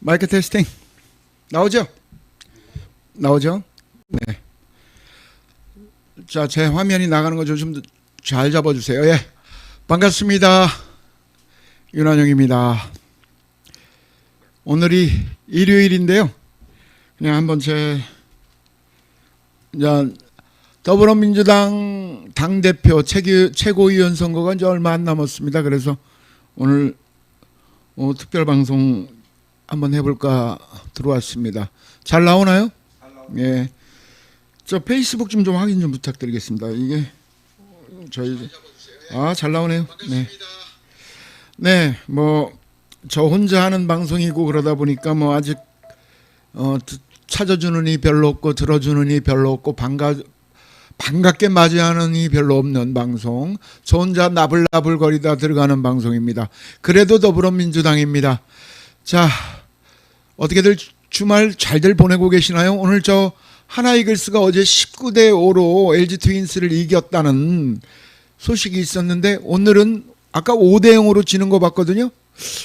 마이크 테스팅 나오죠? 나오죠? 네. 자, 제 화면이 나가는 거 좀 잘 잡아주세요. 예, 반갑습니다. 윤한영입니다. 오늘이 일요일인데요. 그냥 한번 제 이제 더불어민주당 당 대표 최고위원 선거가 이제 얼마 안 남았습니다. 그래서 오늘 어, 특별 방송 한번 해볼까 들어왔습니다. 잘 나오나요? 예. 저 페이스북 좀 좀 확인 좀 부탁드리겠습니다. 이게 저희 아 잘 나오네요. 네. 네, 뭐 저 혼자 하는 방송이고 그러다 보니까 뭐 아직 어 듣- 찾아주는 이 별로 없고 들어주는 이 별로 없고 반가 반갑게 맞이하는 이 별로 없는 방송. 저 혼자 나불나불거리다 들어가는 방송입니다. 그래도 더불어민주당입니다. 자, 어떻게들 주말 잘들 보내고 계시나요? 오늘 저 하나이글스가 어제 19대 5로 LG 트윈스를 이겼다는 소식이 있었는데 오늘은 아까 5대 0으로 지는 거 봤거든요.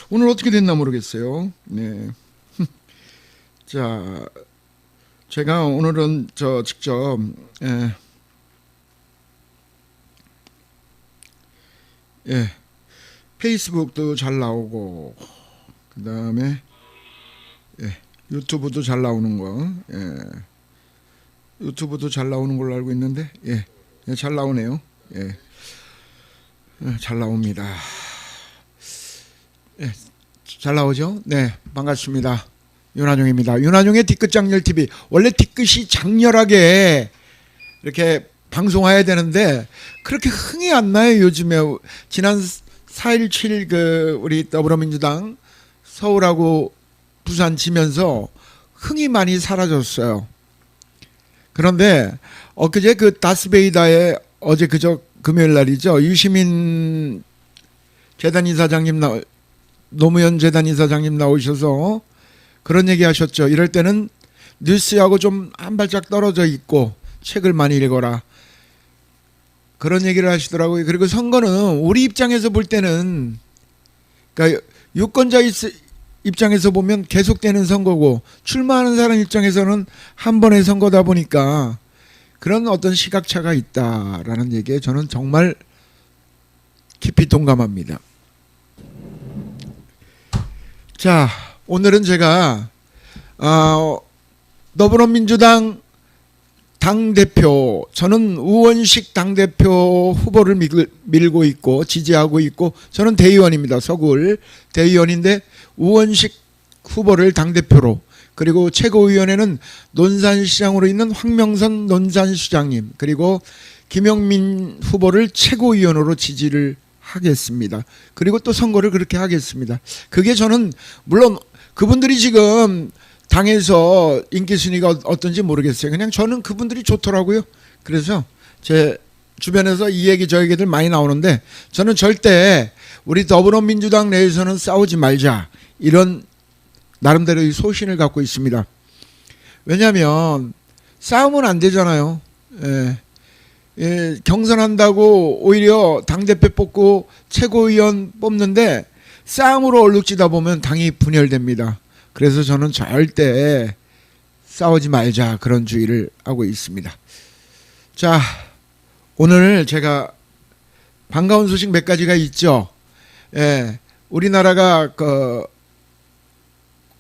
오늘 어떻게 됐나 모르겠어요. 네. 자, 제가 오늘은 저 직접 예, 예, 페이스북도 잘 나오고 그 다음에 예, 유튜브도 잘 나오는 거, 예, 유튜브도 잘 나오는 걸로 알고 있는데, 예, 예, 잘 나오네요. 예, 예, 잘 나옵니다. 예, 잘 나오죠? 네, 반갑습니다. 윤한용입니다. 윤한용의 뒤끝 장렬 TV. 원래 뒤끝이 장렬하게 이렇게 방송해야 되는데 그렇게 흥이 안 나요 요즘에 지난 4일 7일 그 우리 더불어민주당 서울하고 부산 지면서 흥이 많이 사라졌어요. 그런데 엊그제 그 다스베이다에 어제 그저 금요일 날이죠 유시민 재단 이사장님 나 노무현 재단 이사장님 나오셔서 그런 얘기 하셨죠. 이럴 때는 뉴스하고 좀 한 발짝 떨어져 있고 책을 많이 읽어라. 그런 얘기를 하시더라고요. 그리고 선거는 우리 입장에서 볼 때는 그러니까 유권자 있- 입장에서 보면 계속되는 선거고 출마하는 사람 입장에서는 한 번의 선거다 보니까 그런 어떤 시각차가 있다라는 얘기에 저는 정말 깊이 동감합니다. 자, 오늘은 제가 어, 더불어민주당 당 대표 저는 우원식 당 대표 후보를 밀, 밀고 있고 지지하고 있고 저는 대의원입니다. 서울 대의원인데 우원식 후보를 당 대표로 그리고 최고위원회는 논산시장으로 있는 황명선 논산시장님 그리고 김영민 후보를 최고위원으로 지지를 하겠습니다. 그리고 또 선거를 그렇게 하겠습니다. 그게 저는 물론 그분들이 지금 당에서 인기 순위가 어- 어떤지 모르겠어요. 그냥 저는 그분들이 좋더라고요. 그래서 제 주변에서 이 얘기 저 얘기들 많이 나오는데 저는 절대 우리 더불어민주당 내에서는 싸우지 말자 이런 나름대로의 소신을 갖고 있습니다. 왜냐하면 싸우면 안 되잖아요. 예. 예, 경선한다고 오히려 당대표 뽑고 최고위원 뽑는데 싸움으로 얼룩지다 보면 당이 분열됩니다. 그래서 저는 절대 싸우지 말자 그런 주의를 하고 있습니다. 자, 오늘 제가 반가운 소식 몇 가지가 있죠. 예, 우리나라가 그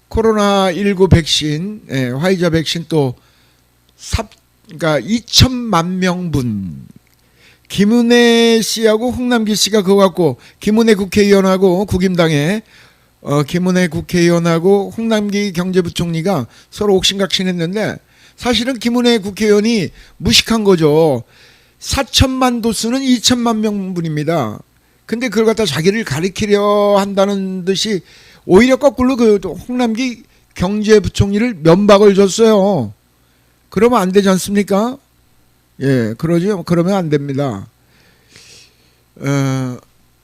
코로나 19 백신, 예, 화이자 백신 또 삽, 그러니까 2천만 명분. 김은혜 씨하고 홍남기 씨가 그거 갖고 김은혜 국회의원하고 국임당에 어, 김은혜 국회의원하고 홍남기 경제부총리가 서로 옥신각신했는데 사실은 김은혜 국회의원이 무식한 거죠. 4천만 도수는 2천만 명분입니다. 근데 그걸 갖다 자기를 가리키려 한다는 듯이 오히려 거꾸로 그 홍남기 경제부총리를 면박을 줬어요. 그러면 안 되지 않습니까? 예, 그러죠. 그러면 안 됩니다. 어,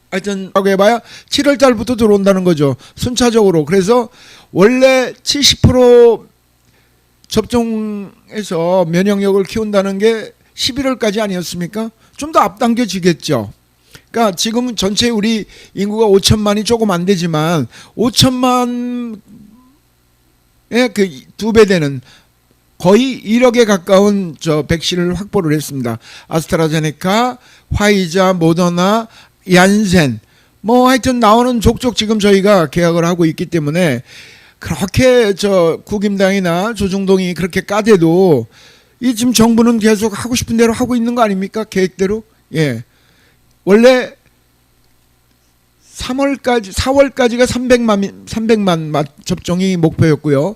하여튼 하고 해봐야 7월 달부터 들어온다는 거죠. 순차적으로. 그래서 원래 70% 접종해서 면역력을 키운다는 게 11월까지 아니었습니까? 좀 더 앞당겨지겠죠. 그러니까 지금 전체 우리 인구가 5천만이 조금 안 되지만 5천만 예, 그두 배 되는 거의 1억에 가까운 저 백신을 확보를 했습니다. 아스트라제네카, 화이자, 모더나, 얀센 뭐 하여튼 나오는 족족 지금 저희가 계약을 하고 있기 때문에 그렇게 저 국임당이나 조중동이 그렇게 까대도 이 지금 정부는 계속 하고 싶은 대로 하고 있는 거 아닙니까? 계획대로. 예. 원래 3월까지 4월까지가 300만 300만 맞 접종이 목표였고요.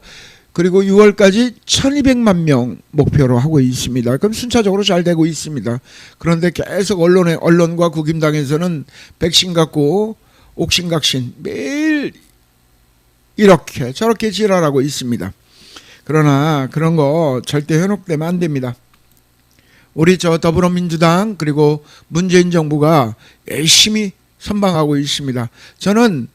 그리고 6월까지 1200만 명 목표로 하고 있습니다. 그럼 순차적으로 잘 되고 있습니다. 그런데 계속 언론에 언론과 국임당에서는 백신 갖고 옥신각신 매일 이렇게 저렇게 지랄하고 있습니다. 그러나 그런 거 절대 현혹되면 안 됩니다. 우리 저 더불어민주당 그리고 문재인 정부가 열심히 선방하고 있습니다. 저는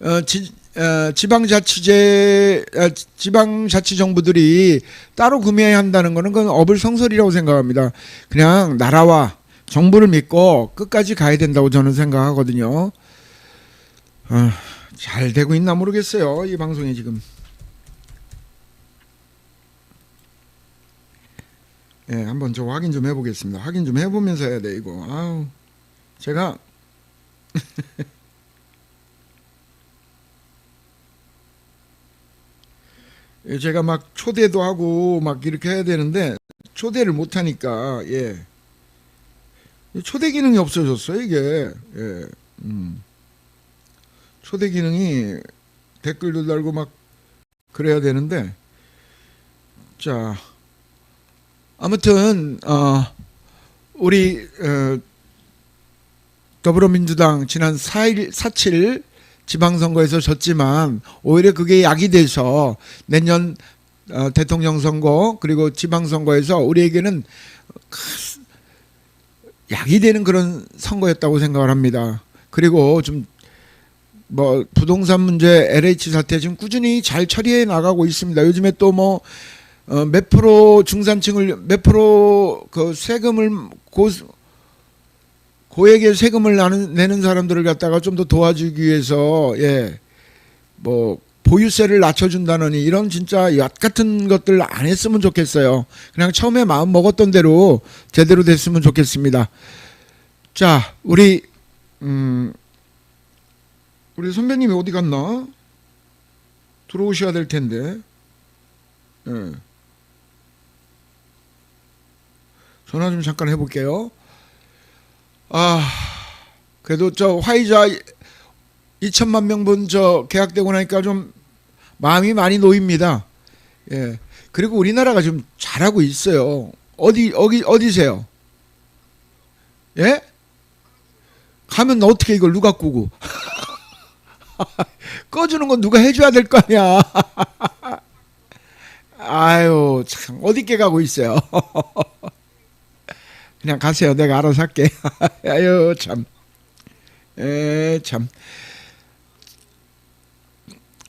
어, 지, 어, 지방자치제 어, 지방자치 정부들이 따로 구매해야 한다는 것은 그건 어불성설이라고 생각합니다. 그냥 나라와 정부를 믿고 끝까지 가야 된다고 저는 생각하거든요. 어, 잘 되고 있나 모르겠어요. 이 방송이 지금. 예, 한번 저 확인 좀 해보겠습니다. 확인 좀 해보면서 해야 돼 이거. 아우, 제가 예, 제가 막 초대도 하고 막 이렇게 해야 되는데 초대를 못 하니까 예. 초대 기능이 없어졌어요 이게. 예. 음. 초대 기능이 댓글도 달고 막 그래야 되는데 자 아무튼 어 우리 어 더불어민주당 지난 4일 4.7 지방선거에서 졌지만 오히려 그게 약이 돼서 내년 어, 대통령 선거 그리고 지방선거에서 우리에게는 큰 약이 되는 그런 선거였다고 생각을 합니다. 그리고 좀 뭐 부동산 문제, LH 사태 지금 꾸준히 잘 처리해 나가고 있습니다. 요즘에 또뭐 어, 몇 프로 중산층을 몇 프로 그 세금을 고 고액의 세금을 나는, 내는 사람들을 갖다가 좀 더 도와주기 위해서 예 뭐 보유세를 낮춰준다느니 이런 진짜 엿 같은 것들 안 했으면 좋겠어요. 그냥 처음에 마음 먹었던 대로 제대로 됐으면 좋겠습니다. 자 우리 음 우리 선배님이 어디 갔나? 들어오셔야 될 텐데. 예. 전화 좀 잠깐 해볼게요. 아, 그래도 저 화이자 2천만 명분 저 계약되고 나니까 좀 마음이 많이 놓입니다. 예. 그리고 우리나라가 좀 잘하고 있어요. 어디 어디 어디세요? 예? 가면 어떻게 이걸 누가 끄고? 꺼주는 건 누가 해줘야 될 거 아니야. 아유 참 어디께 가고 있어요. 그냥 가세요. 내가 알아서 할게. 아유 참. 에 참.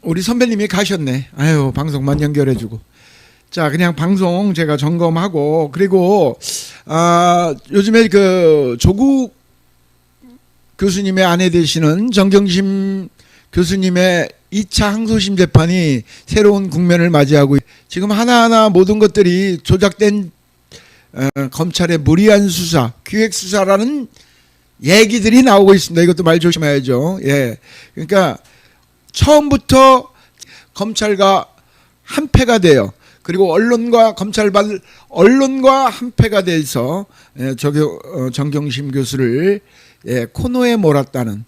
우리 선배님이 가셨네. 아유 방송만 연결해주고. 자 그냥 방송 제가 점검하고 그리고 아 요즘에 그 조국 교수님의 아내 되시는 정경심 교수님의 2차 항소심 재판이 새로운 국면을 맞이하고 있- 지금 하나하나 모든 것들이 조작된 어, 검찰의 무리한 수사, 기획 수사라는 얘기들이 나오고 있습니다. 이것도 말 조심해야죠. 예. 그러니까 처음부터 검찰과 한패가 돼요. 그리고 언론과 검찰발 언론과 한패가 돼서 예, 저교 어, 정경심 교수를 예, 코너에 몰았다는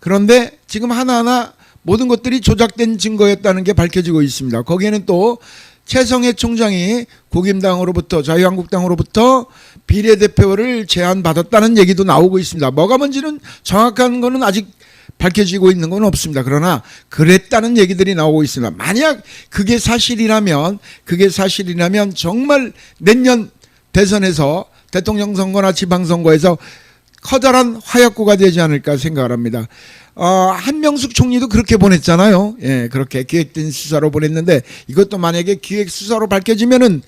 그런데 지금 하나하나 모든 것들이 조작된 증거였다는 게 밝혀지고 있습니다. 거기에는 또 최성해 총장이 국임당으로부터 자유한국당으로부터 비례대표를 제안받았다는 얘기도 나오고 있습니다. 뭐가 뭔지는 정확한 거는 아직 밝혀지고 있는 건 없습니다. 그러나 그랬다는 얘기들이 나오고 있습니다. 만약 그게 사실이라면 그게 사실이라면 정말 내년 대선에서 대통령 선거나 지방선거에서 커다란 화약고가 되지 않을까 생각을 합니다. 어, 한명숙 총리도 그렇게 보냈잖아요. 예, 그렇게 기획된 수사로 보냈는데 이것도 만약에 기획 수사로 밝혀지면은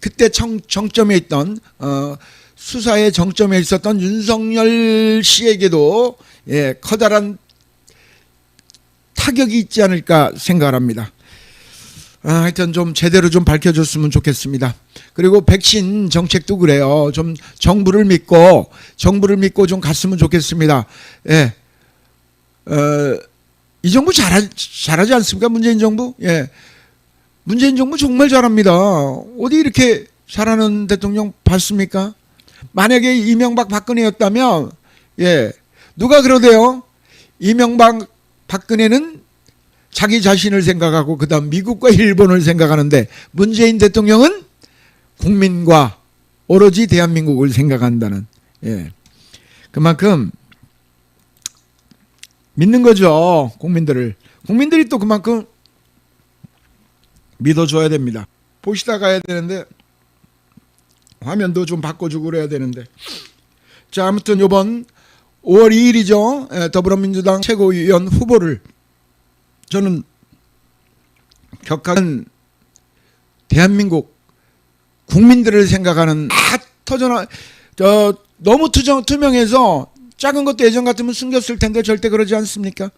그때 정, 정점에 있던 어, 수사의 정점에 있었던 윤석열 씨에게도 예, 커다란 타격이 있지 않을까 생각을 합니다. 아, 하여튼 좀 제대로 좀 밝혀줬으면 좋겠습니다. 그리고 백신 정책도 그래요. 좀 정부를 믿고 정부를 믿고 좀 갔으면 좋겠습니다. 예. 어, 이 정부 잘하, 잘하지 않습니까? 문재인 정부? 예. 문재인 정부 정말 잘합니다. 어디 이렇게 잘하는 대통령 봤습니까? 만약에 이명박 박근혜였다면, 예. 누가 그러대요? 이명박 박근혜는 자기 자신을 생각하고 그다음 미국과 일본을 생각하는데 문재인 대통령은 국민과 오로지 대한민국을 생각한다는 예. 그만큼 믿는 거죠 국민들을. 국민들이 또 그만큼 믿어줘야 됩니다. 보시다 가야 되는데 화면도 좀 바꿔주고 그래야 되는데. 자 아무튼 요번 5월 2일이죠. 예, 더불어민주당 최고위원 후보를 저는 격한 대한민국 국민들을 생각하는 다 터져나 저 너무 투정 투명해서 작은 것도 예전 같으면 숨겼을 텐데 절대 그러지 않습니까?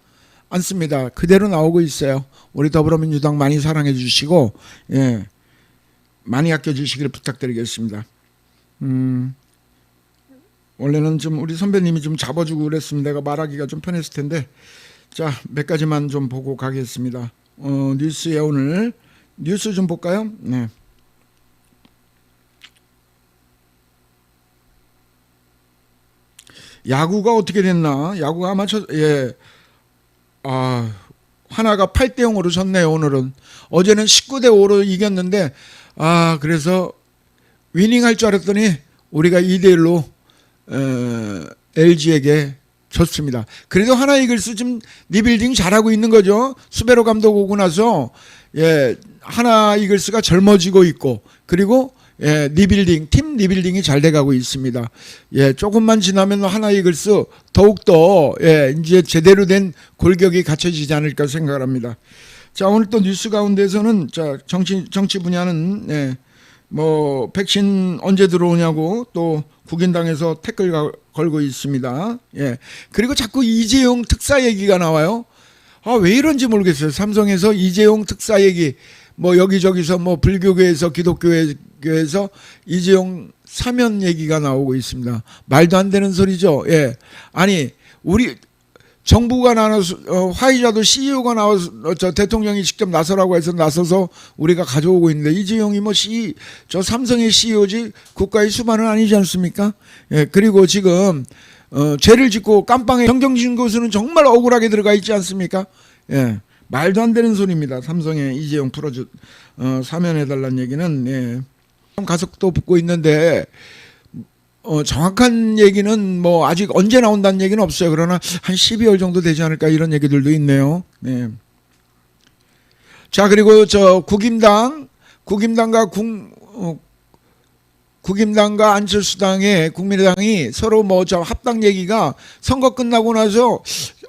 않습니다. 그대로 나오고 있어요. 우리 더불어민주당 많이 사랑해 주시고 예. 많이 아껴 주시기를 부탁드리겠습니다. 음. 원래는 좀 우리 선배님이 좀 잡아주고 그랬으면 내가 말하기가 좀 편했을 텐데 자, 몇 가지만 좀 보고 가겠습니다. 어, 뉴스에 오늘 뉴스 좀 볼까요? 네. 야구가 어떻게 됐나? 야구가 아마추어 예. 아, 하나가 8대 0으로 졌네요, 오늘은. 어제는 19대 5로 이겼는데 아, 그래서 위닝 할 줄 알았더니 우리가 2대 1로 어, LG에게 좋습니다. 그래도 하나 이글스 지금 리빌딩 잘하고 있는 거죠. 수베로 감독 오고 나서 예 하나 이글스가 젊어지고 있고 그리고 예 리빌딩 팀 리빌딩이 잘 돼가고 있습니다. 예 조금만 지나면 하나 이글스 더욱 더 예 이제 제대로 된 골격이 갖춰지지 않을까 생각합니다. 자 오늘 또 뉴스 가운데서는 자 정치 정치 분야는 예. 뭐 백신 언제 들어오냐고 또 국인당에서 태클 가- 걸고 있습니다. 예. 그리고 자꾸 이재용 특사 얘기가 나와요. 아, 왜 이런지 모르겠어요. 삼성에서 이재용 특사 얘기 뭐 여기저기서 뭐 불교계에서 기독교에 서 이재용 사면 얘기가 나오고 있습니다. 말도 안 되는 소리죠. 예. 아니, 우리 정부가 나눠서 어, 화이자도 CEO가 나와서 어, 저 대통령이 직접 나서라고 해서 나서서 우리가 가져오고 있는데 이재용이 뭐 C 저 삼성의 CEO지 국가의 수반은 아니지 않습니까? 예 그리고 지금 어, 죄를 짓고 깜빵에 정경진 교수는 정말 억울하게 들어가 있지 않습니까? 예 말도 안 되는 소리입니다. 삼성의 이재용 풀어주 어, 사면해 달라는 얘기는 예. 가속도 붙고 있는데 어, 정확한 얘기는 뭐 아직 언제 나온다는 얘기는 없어요. 그러나 한 12월 정도 되지 않을까 이런 얘기들도 있네요. 네. 자 그리고 저 국임당 국임당과 국 어, 국임당과 안철수당의 국민의당이 서로 뭐 저 합당 얘기가 선거 끝나고 나서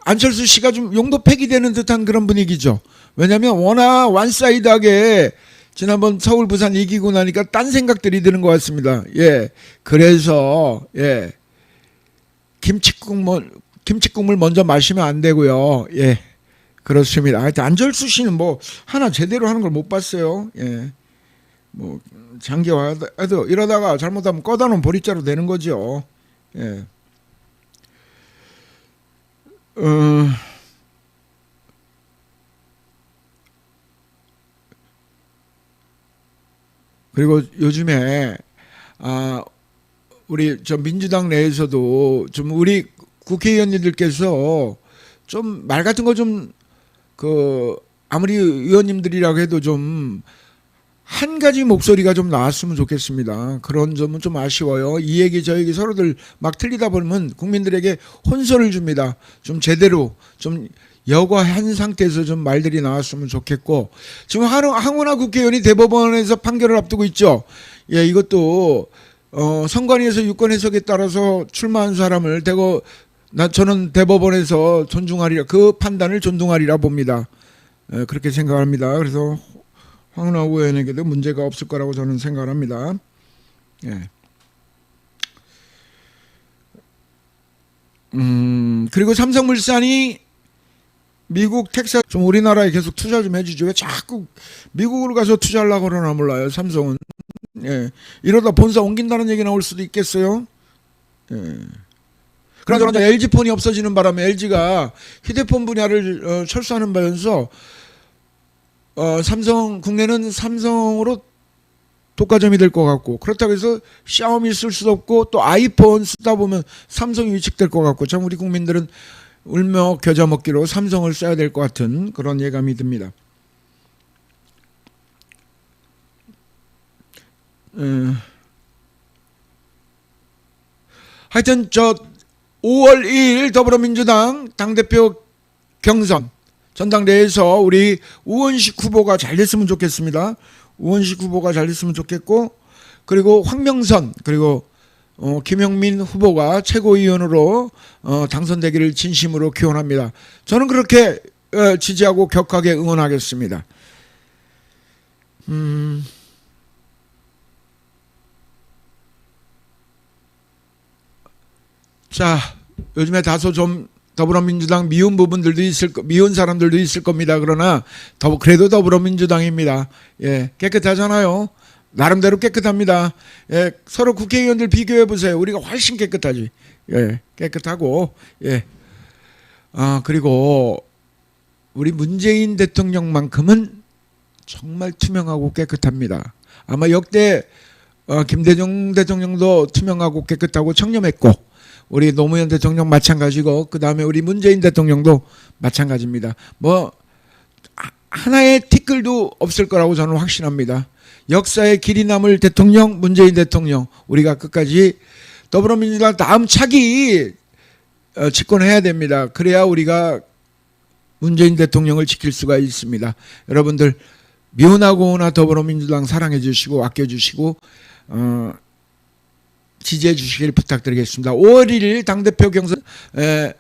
안철수 씨가 좀 용도 폐기되는 듯한 그런 분위기죠. 왜냐하면 워낙 완사이드하게 지난번 서울 부산 이기고 나니까 딴 생각들이 드는 것 같습니다. 예. 그래서 예. 김치국 뭐 김치국물 먼저 마시면 안 되고요. 예. 그렇습니다. 하여튼 안철수 씨는 뭐 하나 제대로 하는 걸 못 봤어요. 예. 뭐 장기화 해도 이러다가 잘못하면 꺼다 놓은 보리자루 되는 거죠. 예. 어 그리고 요즘에 아 우리 저 민주당 내에서도 좀 우리 국회의원님들께서 좀 말 같은 거 좀 그 아무리 의원님들이라고 해도 좀 한 가지 목소리가 좀 나왔으면 좋겠습니다. 그런 점은 좀 아쉬워요. 이 얘기 저 얘기 서로들 막 틀리다 보면 국민들에게 혼선을 줍니다. 좀 제대로 좀 여과한 상태에서 좀 말들이 나왔으면 좋겠고 지금 항원화 국회의원이 대법원에서 판결을 앞두고 있죠. 예, 이것도 어, 선관위에서 유권 해석에 따라서 출마한 사람을 대거 나 저는 대법원에서 존중하리라 그 판단을 존중하리라 봅니다. 예, 그렇게 생각합니다. 그래서 황운하 의원에게도 문제가 없을 거라고 저는 생각합니다. 예. 음, 그리고 삼성물산이 미국 텍사스 좀 우리나라에 계속 투자 좀 해주죠. 왜 자꾸 미국으로 가서 투자하려고 그러나 몰라요. 삼성은. 예. 이러다 본사 옮긴다는 얘기 나올 수도 있겠어요. 예. 그러나 저 LG 폰이 없어지는 바람에 LG가 휴대폰 분야를 어, 철수하는 바면서 어, 삼성 국내는 삼성으로 독과점이 될 것 같고 그렇다고 해서 샤오미 쓸 수도 없고 또 아이폰 쓰다 보면 삼성이 위축될 것 같고 참 우리 국민들은 울며 겨자 먹기로 삼성을 써야 될 것 같은 그런 예감이 듭니다. 음. 하여튼 저 5월 2일 더불어민주당 당대표 경선 전당대회에서 우리 우원식 후보가 잘 됐으면 좋겠습니다. 우원식 후보가 잘 됐으면 좋겠고 그리고 황명선 그리고 어, 김영민 후보가 최고위원으로 어, 당선되기를 진심으로 기원합니다. 저는 그렇게 어, 지지하고 격하게 응원하겠습니다. 음, 자 요즘에 다소 좀 더불어민주당 미운 부분들도 있을 거- 미운 사람들도 있을 겁니다. 그러나 더 그래도 더불어민주당입니다. 예, 깨끗하잖아요. 나름대로 깨끗합니다. 예, 서로 국회의원들 비교해 보세요. 우리가 훨씬 깨끗하지. 예, 깨끗하고 예. 아 그리고 우리 문재인 대통령만큼은 정말 투명하고 깨끗합니다. 아마 역대 어, 김대중 대통령도 투명하고 깨끗하고 청렴했고 우리 노무현 대통령 마찬가지고 그 다음에 우리 문재인 대통령도 마찬가지입니다. 뭐 하- 하나의 티끌도 없을 거라고 저는 확신합니다. 역사의 길이 남을 대통령 문재인 대통령 우리가 끝까지 더불어민주당 다음 차기 어, 집권해야 됩니다. 그래야 우리가 문재인 대통령을 지킬 수가 있습니다. 여러분들 미운하고나 더불어민주당 사랑해 주시고 아껴 주시고 어, 지지해 주시길 부탁드리겠습니다. 5월 1일 당대표 경선 에,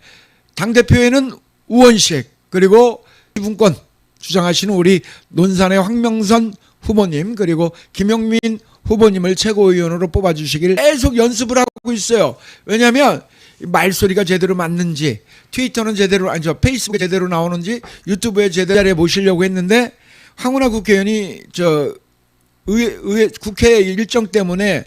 당대표에는 우원식 그리고 분권 주장하시는 우리 논산의 황명선 후보님 그리고 김영민 후보님을 최고위원으로 뽑아주시길 계속 연습을 하고 있어요. 왜냐하면 말소리가 제대로 맞는지 트위터는 제대로 아니죠 페이스북에 제대로 나오는지 유튜브에 제대로 해 모시려고 했는데 황운하 국회의원이 저 의회, 의회 국회 일정 때문에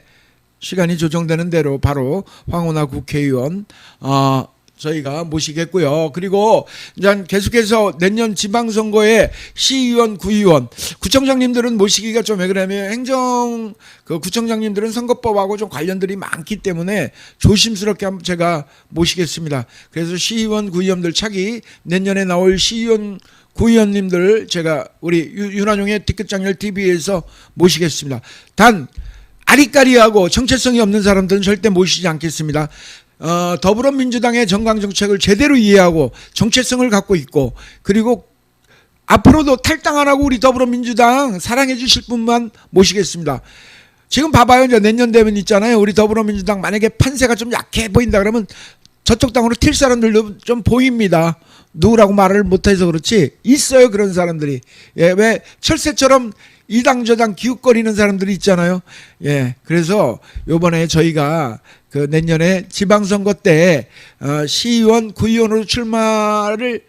시간이 조정되는 대로 바로 황운하 국회의원 어, 저희가 모시겠고요. 그리고 이제 계속해서 내년 지방선거에 시의원, 구의원, 구청장님들은 모시기가 좀 왜 그러냐면 행정 그 구청장님들은 선거법하고 좀 관련들이 많기 때문에 조심스럽게 제가 모시겠습니다. 그래서 시의원, 구의원들 차기 내년에 나올 시의원 구의원님들 제가 우리 유- 윤한용의 티켓장렬 TV에서 모시겠습니다. 단 아리까리하고 정체성이 없는 사람들은 절대 모시지 않겠습니다. 어, 더불어민주당의 정강 정책을 제대로 이해하고 정체성을 갖고 있고 그리고 앞으로도 탈당 안 하고 우리 더불어민주당 사랑해 주실 분만 모시겠습니다. 지금 봐봐요. 이제 내년 되면 있잖아요. 우리 더불어민주당 만약에 판세가 좀 약해 보인다 그러면 저쪽 당으로 튈 사람들도 좀 보입니다. 누구라고 말을 못해서 그렇지 있어요 그런 사람들이 예, 왜 철새처럼 이당 저당 기웃거리는 사람들이 있잖아요. 예, 그래서 요번에 저희가 그 내년에 지방선거 때 어, 시의원, 구의원으로 출마를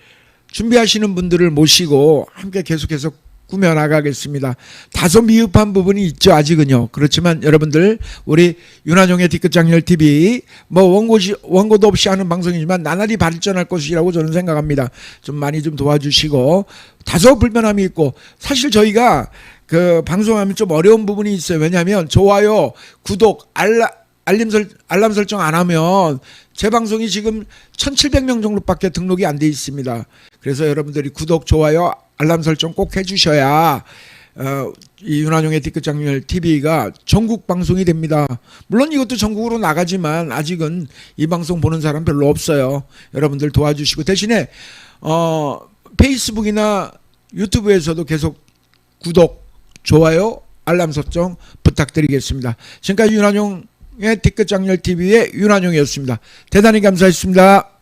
준비하시는 분들을 모시고 함께 계속해서 꾸며 나가겠습니다. 다소 미흡한 부분이 있죠 아직은요. 그렇지만 여러분들 우리 윤한용의 뒤끝장렬 TV 뭐 원고시 원고도 없이 하는 방송이지만 나날이 발전할 것이라고 저는 생각합니다. 좀 많이 좀 도와주시고 다소 불편함이 있고 사실 저희가 그 방송하면 좀 어려운 부분이 있어요. 왜냐하면 좋아요, 구독, 알라 알림 설 알람 설정 안 하면 제 방송이 지금 1,700명 정도밖에 등록이 안 돼 있습니다. 그래서 여러분들이 구독, 좋아요, 알람 설정 꼭 해주셔야 어, 이 윤한용의 뒤끝장렬 TV가 전국 방송이 됩니다. 물론 이것도 전국으로 나가지만 아직은 이 방송 보는 사람 별로 없어요. 여러분들 도와주시고 대신에 어, 페이스북이나 유튜브에서도 계속 구독, 좋아요, 알람 설정 부탁드리겠습니다. 지금까지 윤한용 의 뒤끝장렬 TV의 윤한용이었습니다. 대단히 감사했습니다.